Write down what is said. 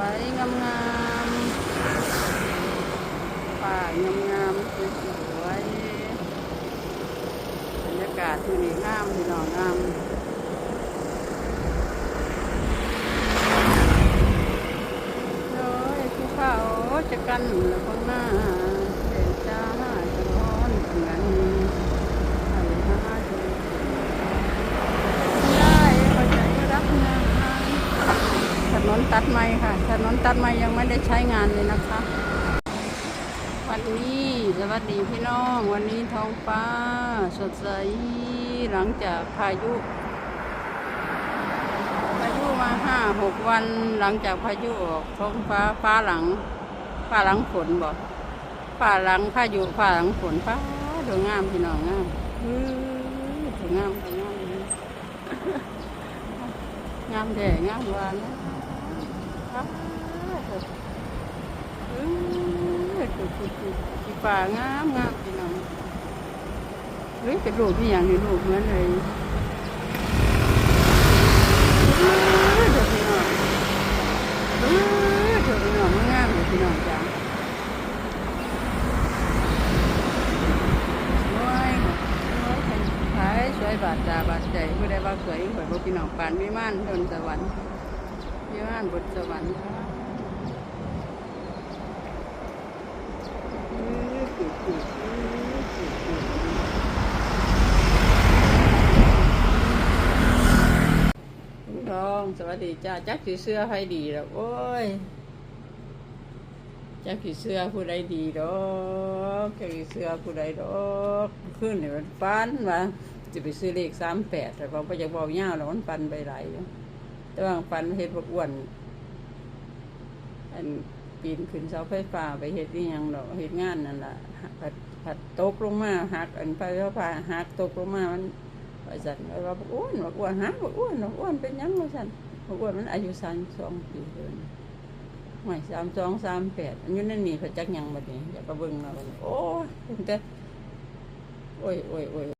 วยๆงามๆป่างามๆสวยๆบรรยากาศที่นี่งามที่นองงามเลยภูเขาจะกันหรือข้างหน้า ใหม่ค่ะ ถนนตัดใหม่ยังไม่ได้ใช้งานเลยนะคะ วันนี้สวัสดีพี่น้อง วันนี้ท้องฟ้า สดใสหลังจากพายุพายุมาห้าหกวันหลังจากพายุออกท้องฟ้าฟ้าหลัง ฟ้าหลังฝนบอกฟ้าหลังพายุฟ้าหลังฝนฟ้าดูงามพี่น้องงามดูงามดูงามงามเดงงามวานนะ เออคือคืสีฟ้างามงามพี่น้องเฮ้ยเป็นรูปนี่อย่างนี้รูปเหมือนเลยเดี๋ยวพี่น้อเออเดี๋พี่น้องามเดี๋ยวพี่น้องจ้าสวบาดตาบาดใจผู้ได้บ้าสวยยิ่งกว่าพี่น้องปานไม่มั่นดนสวรรค์ ย่านบนสวรรค์ทองสวัสดีจ้าจักสีเสื้อให้ดีแล้วโอ้ยจักสีเสื้อผู้ใดดีดอกจักสีเสื้อผู้ใดดอกขึ้นเนี่ยมันฟันมาจะไปซื้อเลขสามแปดแต่เขาไปจะบอกเงาแล้วมันฟันไปไหลอยู่ ระหว่างฝันเฮ็ดบักอ้วน อันปีนขึ้นเสาไฟฟ้าไปเฮ็ดนี่ยังดอกเฮ็ดงานนั่นล่ะผัดผัตกลงมาหัก อันไฟฟ้าาหักตกลงมามันว่าสั่นเราบักอ้วนบกอ้วนหักบกอ้วนบกอ้วนเป็นยังไงาสั่นบกอ้วนมันอายุสามสองปีเดินหม่สามสองสามแปดอันนี้นั่นนี่ผัดจักยังบัดนี้อย่าไปเบิ่งเราโอ้ยแต่โอ้ยโอ้ยโอ้ย